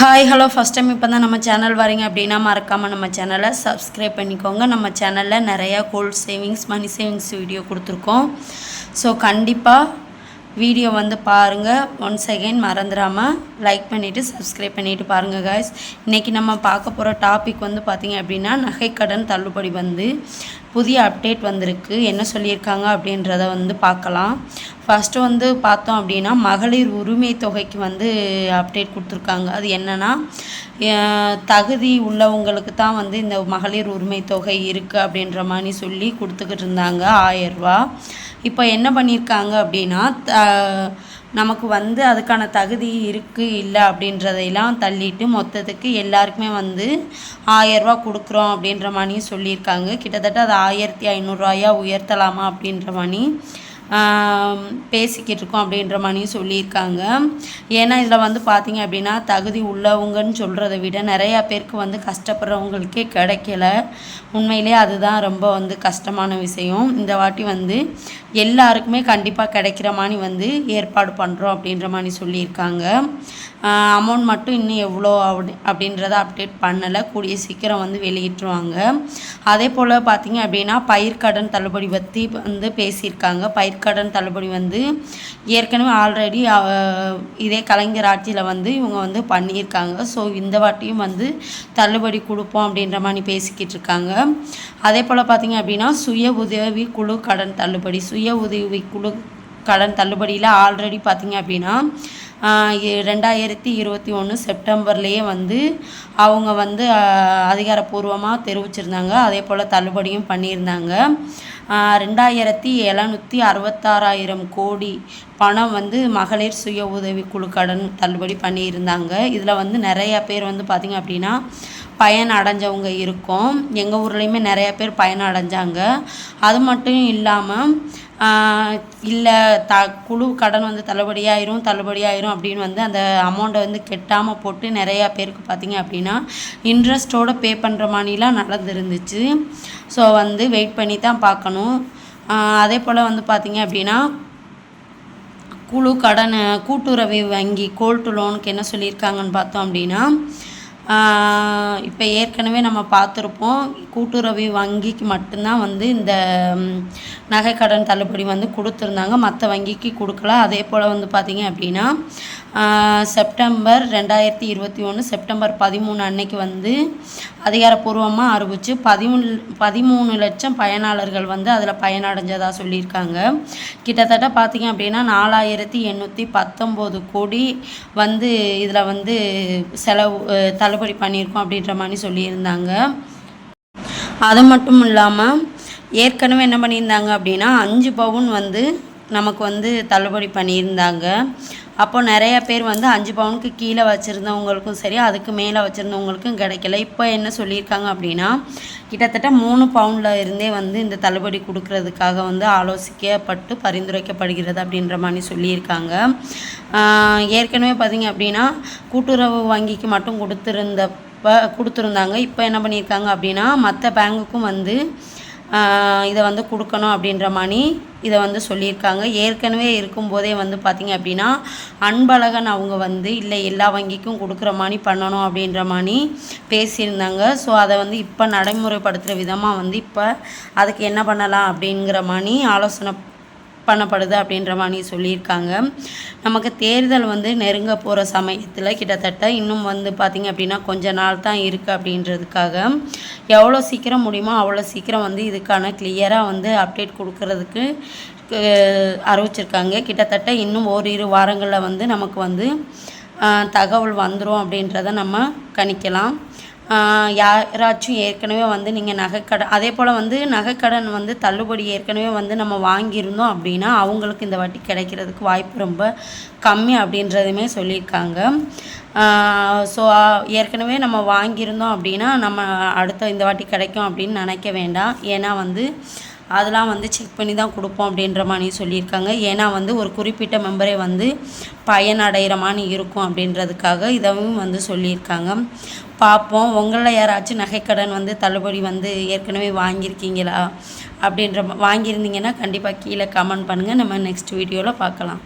Hi hello first time இப்போ தான் நம்ம சேனல் வரீங்க அப்படின்னா மறக்காமல் நம்ம சேனலை சப்ஸ்கிரைப் பண்ணிக்கோங்க. நம்ம சேனலில் நிறையா gold savings money savings video கொடுத்துருக்கோம். ஸோ கண்டிப்பாக வீடியோ வந்து பாருங்கள் ஒன்ஸ் அகெயின் மறந்துடாமல் லைக் பண்ணிவிட்டு சப்ஸ்கிரைப் பண்ணிவிட்டு பாருங்கள் காய்ஸ் இன்றைக்கி நம்ம பார்க்க போகிற டாபிக் வந்து பார்த்திங்க அப்படின்னா நகைக்கடன் தள்ளுபடி வந்து புதிய அப்டேட் வந்திருக்கு. என்ன சொல்லியிருக்காங்க அப்படின்றத வந்து பார்க்கலாம். ஃபஸ்ட்டு வந்து பார்த்தோம் அப்படின்னா மகளிர் உரிமை தொகைக்கு வந்து அப்டேட் கொடுத்துருக்காங்க. அது என்னென்னா தகுதி உள்ளவங்களுக்கு தான் வந்து இந்த மகளிர் உரிமை தொகை இருக்குது அப்படின்ற மாதிரி சொல்லி கொடுத்துக்கிட்டு இருந்தாங்க. ஆயரூவா இப்போ என்ன பண்ணியிருக்காங்க அப்படின்னா த நமக்கு வந்து அதுக்கான தகுதி இருக்குது இல்லை அப்படின்றதையெல்லாம் தள்ளிட்டு மொத்தத்துக்கு எல்லாருக்குமே வந்து ஆயரூவா கொடுக்குறோம் அப்படின்ற மாதிரியும் சொல்லியிருக்காங்க. கிட்டத்தட்ட அது ஆயிரத்தி ஐநூறுரூவாயா உயர்த்தலாமா அப்படின்ற மாதிரி பேசிக்கிட்டு இருக்கோம் அப்படின்ற மாதிரியும் சொல்லியிருக்காங்க. ஏன்னா இதில் வந்து பார்த்திங்க அப்படின்னா தகுதி உள்ளவங்கன்னு சொல்கிறத விட நிறையா பேருக்கு வந்து கஷ்டப்படுறவங்களுக்கே கிடைக்கல. உண்மையிலே அதுதான் ரொம்ப வந்து கஷ்டமான விஷயம். இந்த வாட்டி வந்து எல்லாருக்குமே கண்டிப்பாக கிடைக்கிற மாதிரி வந்து ஏற்பாடு பண்ணுறோம் அப்படின்ற மாதிரி சொல்லியிருக்காங்க. அமௌண்ட் மட்டும் இன்னும் எவ்வளோ அப்படி அப்படின்றத அப்டேட் பண்ணலை. கூடிய சீக்கிரம் வந்து வெளியிட்டுருவாங்க. அதே போல் பார்த்திங்க அப்படின்னா பயிர்க்கடன் தள்ளுபடி பற்றி வந்து பேசியிருக்காங்க. பயிர் கடன் தள்ளுபடி வந்து ஏற்கனவே ஆல்ரெடி இதே கலைஞர் ஆட்சியில் வந்து இவங்க வந்து பண்ணியிருக்காங்க. ஸோ இந்த வாட்டியும் வந்து தள்ளுபடி கொடுப்போம் அப்படின்ற மாதிரி பேசிக்கிட்டு இருக்காங்க. அதே போல் பார்த்திங்க அப்படின்னா சுய உதவி குழு கடன் தள்ளுபடி சுய உதவி குழு கடன் தள்ளுபடியில் ஆல்ரெடி பார்த்திங்க அப்படின்னா ரெண்டாயிரத்தி இருபத்தி ஒன்று செப்டம்பர்லேயே வந்து அவங்க வந்து அதிகாரப்பூர்வமாக தெரிவிச்சிருந்தாங்க. அதே போல் தள்ளுபடியும் பண்ணியிருந்தாங்க. ரெண்டாயிரத்தி எழுநூற்றி அறுபத்தாறாயிரம் கோடி பணம் வந்து மகளிர் சுய உதவி குழு கடன் தள்ளுபடி பண்ணியிருந்தாங்க. இதில் வந்து நிறையா பேர் வந்து பார்த்திங்க அப்படின்னா பயன் அடைஞ்சவங்க இருக்கும். எங்கள் ஊர்லேயுமே நிறையா பேர் பயன் அடைஞ்சாங்க. அது மட்டும் இல்லாமல் இல்லை த குழு கடன் வந்து தள்ளுபடியாயிரும் தள்ளுபடியாயிரும் அப்படின்னு வந்து அந்த அமௌண்ட்டை வந்து கெட்டாமல் போட்டு நிறையா பேருக்கு பார்த்திங்க அப்படின்னா இன்ட்ரெஸ்ட்டோடு பே பண்ணுற மாதிரிலாம் நடந்துருந்துச்சு. ஸோ வந்து வெயிட் பண்ணி தான் பார்க்கணும் அதே போல் வந்து பார்த்திங்க அப்படின்னா குழு கடன் கூட்டுறவு வங்கி கோல்டு லோனுக்கு என்ன சொல்லியிருக்காங்கன்னு பார்த்தோம் அப்படின்னா இப்போ ஏற்கனவே நம்ம பார்த்துருப்போம் கூட்டுறவு வங்கிக்கு மட்டும்தான் வந்து இந்த நகைக்கடன் தள்ளுபடி வந்து கொடுத்துருந்தாங்க. மற்ற வங்கிக்கு கொடுக்கல. அதே போல் வந்து பார்த்திங்க அப்படின்னா செப்டம்பர் ரெண்டாயிரத்தி இருபத்தி ஒன்று செப்டம்பர் பதிமூணு அன்னைக்கு வந்து அதிகாரப்பூர்வமாக அறிவிச்சு பதிமூணு பதிமூணு லட்சம் பயனாளர்கள் வந்து அதில் பயனடைஞ்சதாக சொல்லியிருக்காங்க. கிட்டத்தட்ட பார்த்திங்க அப்படின்னா நாலாயிரத்தி எண்ணூற்றி பத்தொம்போது கோடி வந்து இதில் வந்து செலவு தள்ளுபடி பண்ணியிருக்கோம் அப்படின்ற மாதிரி சொல்லியிருந்தாங்க. அது மட்டும் இல்லாமல் ஏற்கனவே என்ன பண்ணியிருந்தாங்க அப்படின்னா அஞ்சு பவுன் வந்து நமக்கு வந்து தள்ளுபடி பண்ணியிருந்தாங்க. அப்போ நிறைய பேர் வந்து அஞ்சு பவுனுக்கு கீழே வச்சுருந்தவங்களுக்கும் சரி அதுக்கு மேலே வச்சுருந்தவங்களுக்கும் கிடைக்கல. இப்போ என்ன சொல்லியிருக்காங்க அப்படின்னா கிட்டத்தட்ட மூணு பவுண்டில் இருந்தே வந்து இந்த தள்ளுபடி கொடுக்கறதுக்காக வந்து ஆலோசிக்கப்பட்டு பரிந்துரைக்கப்படுகிறது அப்படின்ற மாதிரி சொல்லியிருக்காங்க. ஏற்கனவே பார்த்திங்க அப்படின்னா கூட்டுறவு வங்கிக்கு மட்டும் கொடுத்துருந்த கொடுத்துருந்தாங்க. இப்போ என்ன பண்ணியிருக்காங்க அப்படின்னா மற்ற பேங்குக்கும் வந்து இதை வந்து கொடுக்கணும் அப்படின்ற மாதிரி இதை வந்து சொல்லியிருக்காங்க. ஏற்கனவே இருக்கும்போதே வந்து பார்த்திங்க அப்படின்னா அன்பழகன் அவங்க வந்து இல்லை எல்லா வங்கிக்கும் கொடுக்குற மாதிரி பண்ணணும் அப்படின்ற மாதிரி பேசியிருந்தாங்க. ஸோ அதை வந்து இப்போ நடைமுறைப்படுத்துகிற விதமாக வந்து இப்போ அதுக்கு என்ன பண்ணலாம் அப்படிங்கிற மாதிரி ஆலோசனை பண்ணப்படுது அப்படின்ற மாதிரி சொல்லியிருக்காங்க. நமக்கு தேர்தல் வந்து நெருங்க போகிற சமயத்தில் கிட்டத்தட்ட இன்னும் வந்து பார்த்திங்க அப்படின்னா கொஞ்ச நாள் தான் இருக்குது அப்படின்றதுக்காக. எவ்வளோ சீக்கிரம் முடியுமோ அவ்வளோ சீக்கிரம் வந்து இதுக்கான கிளியராக வந்து அப்டேட் கொடுக்கறதுக்கு அறிவிச்சிருக்காங்க. கிட்டத்தட்ட இன்னும் ஓரிரு வாரங்களில் வந்து நமக்கு வந்து தகவல் வந்துடும் அப்படின்றத நம்ம கணிக்கலாம். யாராச்சும் ஏற்கனவே வந்து நீங்கள் நகைக்கடன் அதே போல் வந்து நகைக்கடன் வந்து தள்ளுபடி ஏற்கனவே வந்து நம்ம வாங்கியிருந்தோம் அப்படின்னா அவங்களுக்கு இந்த வாட்டி கிடைக்கிறதுக்கு வாய்ப்பு ரொம்ப கம்மி அப்படின்றதுமே சொல்லியிருக்காங்க. ஸோ ஏற்கனவே நம்ம வாங்கியிருந்தோம் அப்படின்னா நம்ம அடுத்த இந்த வாட்டி கிடைக்கும் அப்படின்னு நினைக்க வேண்டாம். ஏன்னா வந்து அதெல்லாம் வந்து செக் பண்ணி தான் கொடுப்போம் அப்படின்ற மாதிரி சொல்லியிருக்காங்க. ஏன்னா வந்து ஒரு குறிப்பிட்ட மெம்பரே வந்து பயனடைகிற மாதிரி இருக்கும் அப்படின்றதுக்காக இதவும் வந்து சொல்லியிருக்காங்க. பார்ப்போம். உங்களில் யாராச்சும் நகைக்கடன் வந்து தள்ளுபடி வந்து ஏற்கனவே வாங்கியிருக்கீங்களா? அப்படின்ற வாங்கியிருந்தீங்கன்னா கண்டிப்பாக கீழே கமெண்ட் பண்ணுங்கள் நம்ம நெக்ஸ்ட் வீடியோவில் பார்க்கலாம்.